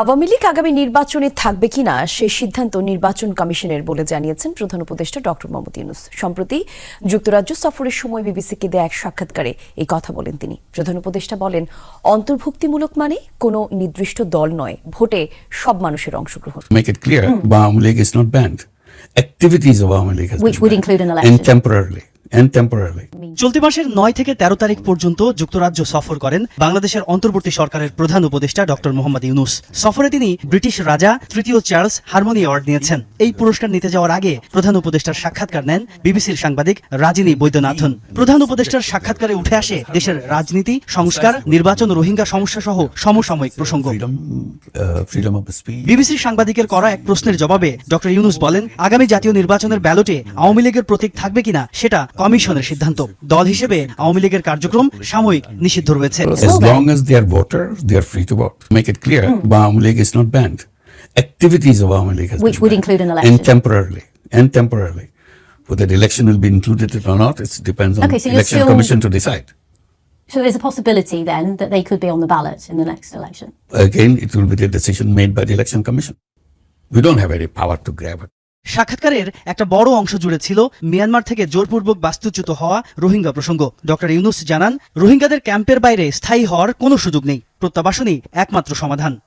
আওয়ামী লীগ আগামী নির্বাচনে থাকবে কিনা সেই সিদ্ধান্ত নির্বাচন কমিশনের বলে জানিয়েছেন প্রধান উপদেষ্টা ডক্টর মোহাম্মদ ইউনুস। সম্প্রতি যুক্তরাজ্য সফরের সময় বিবিসিকে দেয়া এক সাক্ষাৎকারে এই কথা বলেন তিনি। প্রধান উপদেষ্টা বলেন অন্তর্ভুক্তিমূলক মানে কোনো নির্দিষ্ট দল নয় ভোটে সব মানুষের অংশগ্রহণ. Activities of Awami League has Which been would banned. include an And temporarily, and temporarily. চলতি মাসের নয় থেকে তেরো তারিখ পর্যন্ত যুক্তরাজ্য সফর করেন বাংলাদেশের অন্তর্বর্তী সরকারের প্রধান উপদেষ্টা ডক্টর মোহাম্মদ ইউনুস। সফরে তিনি ব্রিটিশ রাজা তৃতীয় চার্লস হারমোনি অ্যাওয়ার্ড নিয়েছেন। এই পুরস্কার নিতে যাওয়ার আগে প্রধান উপদেষ্টার সাক্ষাৎকার নেন বিবিসির সাংবাদিক রাজিনী বৈদ্যনাথন। প্রধান উপদেষ্টার সাক্ষাৎকারে উঠে আসে দেশের রাজনীতি সংস্কার নির্বাচন রোহিঙ্গা সমস্যা সহ সমসাময়িক প্রসঙ্গ। Uh. বিবিসির সাংবাদিকের করা এক প্রশ্নের জবাবে ডক্টর ইউনুস বলেন আগামী জাতীয় নির্বাচনের ব্যালটে আওয়ামী লীগের প্রতীক থাকবে কিনা সেটা কমিশনের সিদ্ধান্ত দল হিসেবে আওয়ামী লীগের কার্যক্রম সাময়িক নিষিদ্ধ রয়েছে As long as they are voters, they are free to vote. Make it clear, Awami League is not banned. Activities of Awami League has Which been would banned. include an And election. temporarily, and temporarily. Whether the election will be included or not, it depends on Okay, so the you're election still- commission to decide. So there's a possibility then that they could be on the ballot in the next election. Again, it will be the decision made by the election commission. We don't have any power to grab it. সাক্ষাৎকারের একটা বড় অংশ জুড়ে ছিল Myanmar থেকে জোরপূর্বক বাস্তুচ্যুত হওয়া রোহিঙ্গা প্রসঙ্গ। ডক্টর ইউনুস জানান, রোহিঙ্গাদের ক্যাম্পের বাইরে স্থায়ী হওয়ার কোনো সুযোগ নেই। প্রত্যাবাসনই একমাত্র সমাধান।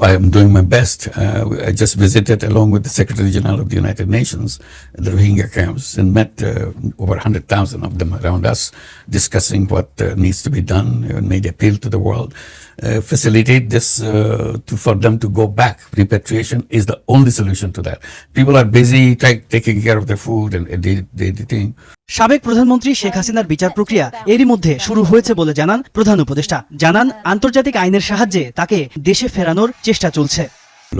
I am doing my best. Uh, I just visited, along with the Secretary General of the United Nations, the Rohingya camps and met uh, over 100,000 of them around us, discussing what uh, needs to be done and made appeal to the world. Uh, facilitate this uh, to, for them to go back. Repatriation is the only solution to that. People are busy ta- taking care of their food and uh, they, সাবেক প্রধানমন্ত্রী শেখ হাসিনার বিচার প্রক্রিয়া এরই মধ্যে শুরু হয়েছে বলে জানান প্রধান উপদেষ্টা। জানান আন্তর্জাতিক আইনের সাহায্যে তাকে দেশে ফেরানোর চেষ্টা চলছে।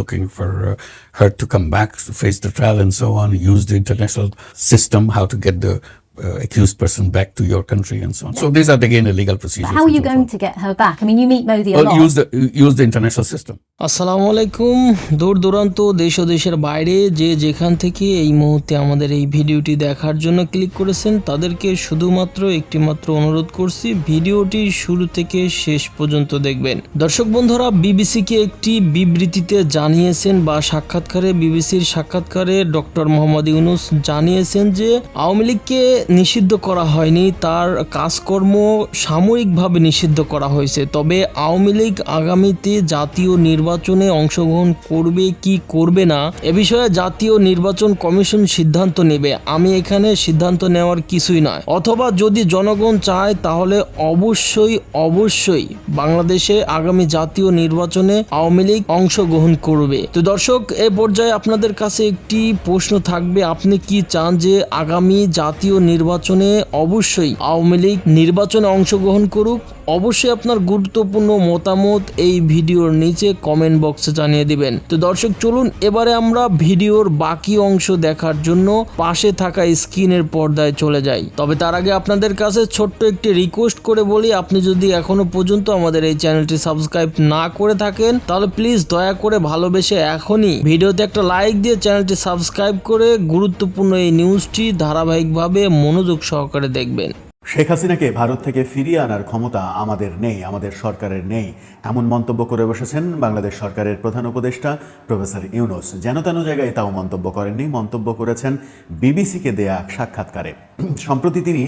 Looking for uh, her to come back to face the trial and so on, use the international system, how to get the uh, accused person back to your country and so on. Yeah. So these are again the legal procedures. But how are you going to get her back? I mean, you meet Modi a Well, lot. use the use the international system. আসসালামু আলাইকুম দূর দূরান্ত দেশ ও দেশের বাইরে যে যেখান থেকে এই মুহূর্তে আমাদের এই ভিডিওটি দেখার জন্য ক্লিক করেছেন তাদেরকে শুধুমাত্র একটিমাত্র অনুরোধ করছি ভিডিওটি শুরু থেকে শেষ পর্যন্ত দেখবেন দর্শক বন্ধুরা বিবিসিকে একটি বিবৃতিতে জানিয়েছেন বা সাক্ষাৎকারে বিবিসির সাক্ষাৎকারে ডক্টর মোহাম্মদ ইউনুস জানিয়েছেন যে আওয়ামী লীগকে নিষিদ্ধ করা হয়নি, তার কাজকর্ম সাময়িকভাবে নিষিদ্ধ করা হয়েছে। তবে আওয়ামী লীগ আগামীতে জাতীয় নির্বাচনে অংশগ্রহণ করবে কি করবে না, এ বিষয়ে জাতীয় নির্বাচন কমিশন সিদ্ধান্ত নেবে। আমি এখানে সিদ্ধান্ত নেওয়ার কিছুই নয়। অথবা যদি জনগণ চায়, তাহলে অবশ্যই অবশ্যই বাংলাদেশে আগামী জাতীয় নির্বাচনে আওয়ামী লীগ অংশগ্রহণ করবে। তো দর্শক, এ পর্যায়ে আপনাদের কাছে একটি প্রশ্ন থাকবে। আপনি কি চান যে আগামী জাতীয় নির্বাচনে অবশ্যই আওয়ামী লীগ নির্বাচনে অংশগ্রহণ করুক। অবশ্যই আপনার গুরুত্বপূর্ণ মতামত এই ভিডিওর নিচে কমেন্ট বক্সে জানিয়ে দিবেন। তো দর্শক, চলুন এবারে আমরা ভিডিওর বাকি অংশ দেখার জন্য পাশে থাকা স্ক্রিনের পর্দায় চলে যাই। তবে তার আগে আপনাদের কাছে ছোট্ট একটি রিকোয়েস্ট করে বলি, আপনি যদি এখনও পর্যন্ত আমাদের এই চ্যানেলটি সাবস্ক্রাইব না করে থাকেন, তাহলে প্লিজ দয়া করে ভালোবেসে এখনই ভিডিওতে একটা লাইক দিয়ে চ্যানেলটি সাবস্ক্রাইব করে গুরুত্বপূর্ণ এই নিউজটি ধারাবাহিকভাবে মনোযোগ সহকারে দেখবেন। শেখ হাসিনাকে ভারত থেকে ফিরিয়ে আনার ক্ষমতা আমাদের নেই, আমাদের সরকারের নেই। এমন মন্তব্য করে বসেছেন বাংলাদেশ সরকারের প্রধান উপদেষ্টা প্রফেসর ইউনুস। যেন তেন জায়গায় তাও মন্তব্য করেননি। মন্তব্য করেছেন বিবিসিকে দেয়া সাক্ষাৎকারে। সম্প্রতি তিনি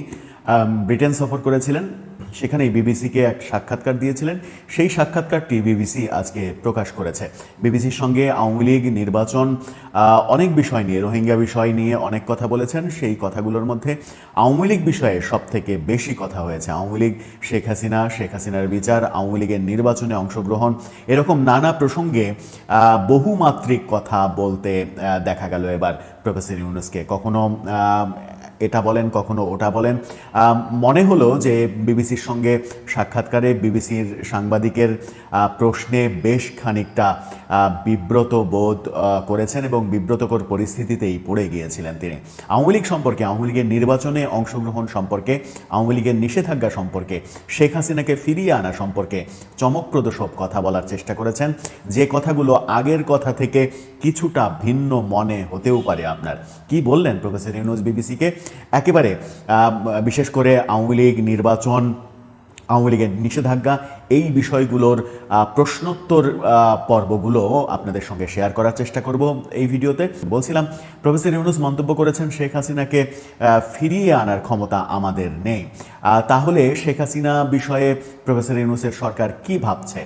ব্রিটেন সফর করেছিলেন। সেখানেই বিবিসিকে এক সাক্ষাৎকার দিয়েছিলেন। সেই সাক্ষাৎকারটি বিবিসি আজকে প্রকাশ করেছে। বিবিসির সঙ্গে আওয়ামী লীগ নির্বাচন অনেক বিষয় নিয়ে, রোহিঙ্গা বিষয় নিয়ে অনেক কথা বলেছেন। সেই কথাগুলোর মধ্যে আওয়ামী লীগ বিষয়ে সব থেকে বেশি কথা হয়েছে। আওয়ামী লীগ, শেখ হাসিনা, শেখ হাসিনার বিচার, আওয়ামী লীগের নির্বাচনে অংশগ্রহণ, এরকম নানা প্রসঙ্গে বহুমাত্রিক কথা বলতে দেখা গেল এবার প্রফেসর ইউনুসকে। কখনো এটা বলেন, কখনো ওটা বলেন। মনে হলো যে বিবিসির সঙ্গে সাক্ষাৎকারে বিবিসির সাংবাদিকের প্রশ্নে বেশ খানিকটা বিব্রত বোধ করেছেন এবং বিব্রতকর পরিস্থিতিতেই পড়ে গিয়েছিলেন তিনি। আওয়ামী লীগ সম্পর্কে, আওয়ামী লীগের নির্বাচনে অংশগ্রহণ সম্পর্কে, আওয়ামী লীগের নিষেধাজ্ঞা সম্পর্কে, শেখ হাসিনাকে ফিরিয়ে আনা সম্পর্কে চমকপ্রদ সব কথা বলার চেষ্টা করেছেন। যে কথাগুলো আগের কথা থেকে কিছুটা ভিন্ন মনে হতেও পারে আপনার। কি বললেন প্রফেসর ইউনুস বিবিসিকে? একেবারে বিশেষ করে আওয়ামী লীগ নির্বাচন আওয়ামী লীগের নিষেধাজ্ঞা এই বিষয়গুলোর প্রশ্নোত্তর পর্বগুলো আপনাদের সঙ্গে শেয়ার করার চেষ্টা করব এই ভিডিওতে। বলছিলাম, প্রফেসর ইউনুস মন্তব্য করেছেন শেখ হাসিনাকে ফিরিয়ে আনার ক্ষমতা আমাদের নেই। তাহলে শেখ হাসিনা বিষয়ে প্রফেসর ইউনুসের সরকার কি ভাবছে?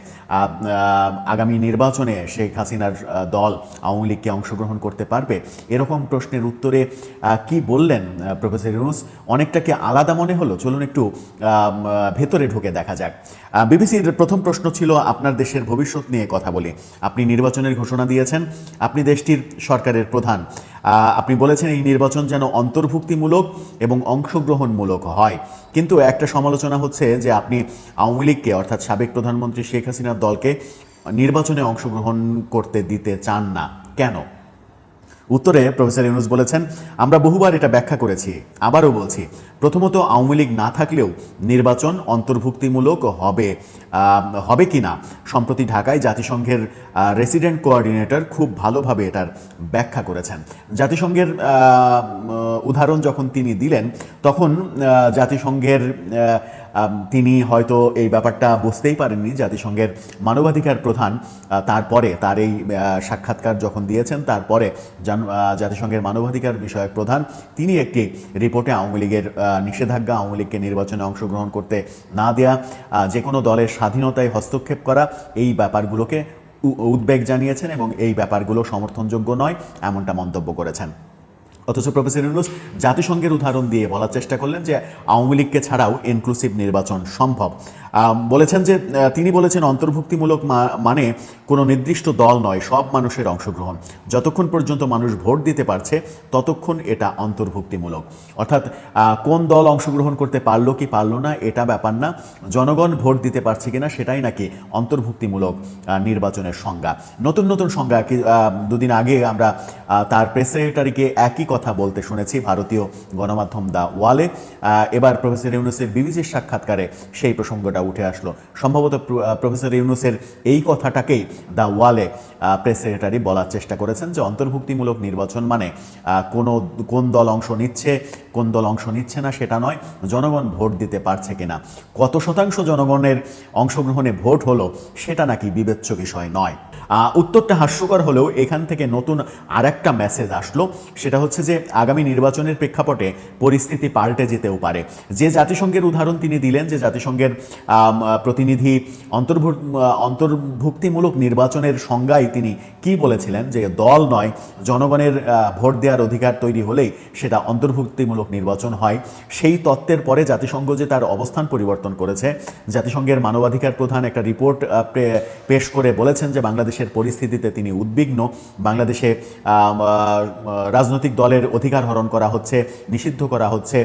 আগামী নির্বাচনে শেখ হাসিনার দল আওয়ামী লীগকে অংশগ্রহণ করতে পারবে? এরকম প্রশ্নের উত্তরে কি বললেন প্রফেসর ইউনুস? অনেকটাকে আলাদা মনে হলো? চলুন একটু ভেতরে ঢুকে দেখা যাক। বিবিসির প্রথম প্রশ্ন ছিল আপনার দেশের ভবিষ্যৎ নিয়ে কথা বলি। আপনি নির্বাচনের ঘোষণা দিয়েছেন, আপনি দেশটির সরকারের প্রধান। আপনি বলেছেন এই নির্বাচন যেন অন্তর্ভুক্তিমূলক এবং অংশগ্রহণমূলক হয়। কিন্তু একটা সমালোচনা হচ্ছে যে আপনি আওয়ামী লীগকে, অর্থাৎ সাবেক প্রধানমন্ত্রী শেখ হাসিনার দলকে নির্বাচনে অংশগ্রহণ করতে দিতে চান না। কেন? উত্তরে প্রফেসর ইউনুস বলেছেন, আমরা বহুবার এটা ব্যাখ্যা করেছি, আবারও বলছি, প্রথমত আওয়ামী লীগ না থাকলেও নির্বাচন অন্তর্ভুক্তিমূলক হবে হবে কি না সম্প্রতি ঢাকায় জাতিসংঘের রেসিডেন্ট কোঅর্ডিনেটর খুব ভালোভাবে এটার ব্যাখ্যা করেছেন। জাতিসংঘের উদাহরণ যখন তিনি দিলেন, তখন জাতিসংঘের তিনি হয়তো এই ব্যাপারটা বুঝতেই পারেননি। জাতিসংঘের মানবাধিকার প্রধান তারপরে তার এই সাক্ষাৎকার যখন দিয়েছেন, তারপরে জাতিসংঘের মানবাধিকার বিষয়ক প্রধান, তিনি একটি রিপোর্টে আওয়ামী লীগের নিষেধাজ্ঞা আওয়ামী লীগকে নির্বাচনে অংশগ্রহণ করতে না দেয়া যে কোনো দলের স্বাধীনতায় হস্তক্ষেপ করা, এই ব্যাপারগুলোকে উদ্বেগ জানিয়েছেন এবং এই ব্যাপারগুলো সমর্থনযোগ্য নয়, এমনটা মন্তব্য করেছেন। অথচ প্রফেসর ইউনুস জাতিসংঘের উদাহরণ দিয়ে বলার চেষ্টা করলেন যে আওয়ামী লীগকে ছাড়াও ইনক্লুসিভ নির্বাচন সম্ভব। বলেছেন যে তিনি বলেছেন অন্তর্ভুক্তিমূলক মানে কোনো নির্দিষ্ট দল নয়, সব মানুষের অংশগ্রহণ। যতক্ষণ পর্যন্ত মানুষ ভোট দিতে পারছে, ততক্ষণ এটা অন্তর্ভুক্তিমূলক। অর্থাৎ কোন দল অংশগ্রহণ করতে পারল কি পারল না, এটা ব্যাপার না। জনগণ ভোট দিতে পারছে কিনা, সেটাই নাকি অন্তর্ভুক্তিমূলক নির্বাচনের সংজ্ঞা। নতুন নতুন সংজ্ঞা দুদিন আগে আমরা তার প্রেস সেক্রেটারিকে একই কথা বলতে শুনেছি ভারতীয় গণমাধ্যম দা ওয়ালে। এবার প্রফেসর ইউনুসের বিবিসির সাক্ষাৎকারে সেই প্রসঙ্গটা উঠে আসলো। সম্ভবত প্রফেসর ইউনুসের এই কথাটাকেই দা ওয়ালে প্রেস সেক্রেটারি বলার চেষ্টা করেছেন যে অন্তর্ভুক্তিমূলক নির্বাচন মানে কোনো, কোন দল অংশ নিচ্ছে, কোন দল অংশ নিচ্ছে না সেটা নয়, জনগণ ভোট দিতে পারছে কিনা। কত শতাংশ জনগণের অংশগ্রহণে ভোট হলো সেটা নাকি বিবেচ্য বিষয় নয়। উত্তরটা হাস্যকর হলেও এখান থেকে নতুন আরেকটা মেসেজ আসলো। সেটা হচ্ছে যে, আগামী নির্বাচনের প্রেক্ষাপটে পরিস্থিতি পাল্টে যেতেও পারে। যে জাতিসংঘের উদাহরণ তিনি দিলেন, যে জাতিসংঘের প্রতিনিধি অন্তর্ভু, অন্তর্ভুক্তিমূলক নির্বাচনের সংজ্ঞায় তিনি কি বলেছিলেন, যে দল নয়, জনগণের ভোট দেওয়ার অধিকার তৈরি হলেই সেটা অন্তর্ভুক্তিমূলক নির্বাচন হয়। সেই তত্ত্বের পরে জাতিসংঘ যে তার অবস্থান পরিবর্তন করেছে, জাতিসংঘের মানবাধিকার প্রধান একটা রিপোর্ট পেশ করে বলেছেন যে বাংলাদেশের পরিস্থিতিতে তিনি উদ্বিগ্ন। বাংলাদেশে রাজনৈতিক দলের অধিকার হরণ করা হচ্ছে, নিষিদ্ধ করা হচ্ছে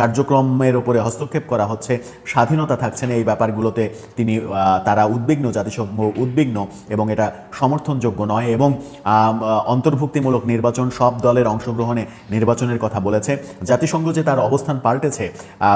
কার্যক্রমের উপরে হস্তক্ষেপ করা হচ্ছে, স্বাধীনতা থাকছে না এই ব্যাপারগুলোতে তিনি তারা উদ্বিগ্ন, জাতিসংঘ উদ্বিগ্ন এবং এটা সমর্থনযোগ্য নয় এবং অন্তর্ভুক্তিমূলক নির্বাচন সব দলের অংশগ্রহণে নির্বাচনের কথা বলেছে। জাতিসংঘ যে তার অবস্থান পাল্টেছে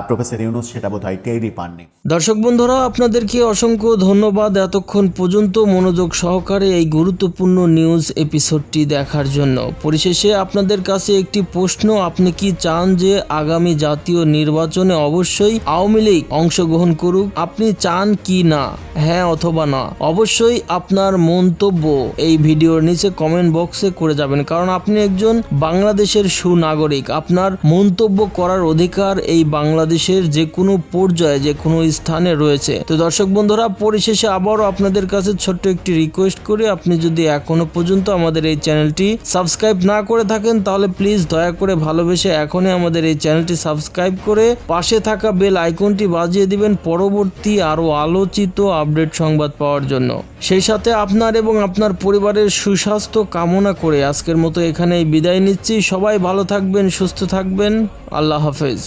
প্রফেসর ইউনুস সেটা বোধহয় টেরই পাননি। দর্শক বন্ধুরা, আপনাদেরকে অসংখ্য ধন্যবাদ। এতক্ষণ পর্যন্ত মনোযোগ সহকারে এই গুরুত্বপূর্ণ নিউজ এপিসোডটি দেখার জন্য। পরিশেষে আপনাদের কাছে একটি প্রশ্ন, আপনি কি চান যে আগামী জাতীয় নির্বাচনে অবশ্যই আওয়ামী লীগ অংশগ্রহণ করুক? আপনি চান কি না? হ্যাঁ অথবা না? অবশ্যই আপনার মন্তব্য এই ভিডিওর নিচে কমেন্ট বক্সে করে যাবেন। কারণ আপনি একজন বাংলাদেশের সুনাগরিক। আপনার মন্তব্য করার অধিকার এই বাংলাদেশের যে কোনো পর্যায়ে যে কোনো স্থানে রয়েছে। তো দর্শক বন্ধুরা, পরিশেষে আবারও আপনাদের কাছে ছোট্ট একটি রিকোয়েস্ট করি আপনি যদি এখনও পর্যন্ত আমাদের এই চ্যানেলটি সাবস্ক্রাইব না করে থাকেন, তাহলে প্লিজ দয়া করে ভালোবেসে এখনই আমাদের এই চ্যানেলটি সাবস্ক্রাইব করে পাশে থাকা বেল আইকনটি বাজিয়ে দিবেন পরবর্তী আরও আলোচিত আপডেট সংবাদ পাওয়ার জন্য। সেই সাথে আপনার এবং আপনার পরিবারের সুস্বাস্থ্য কামনা করে আজকের মতো এখানেই বিদায় নিচ্ছি। সবাই ভালো থাকবেন, সুস্থ থাকবেন। আল্লাহ হাফেজ।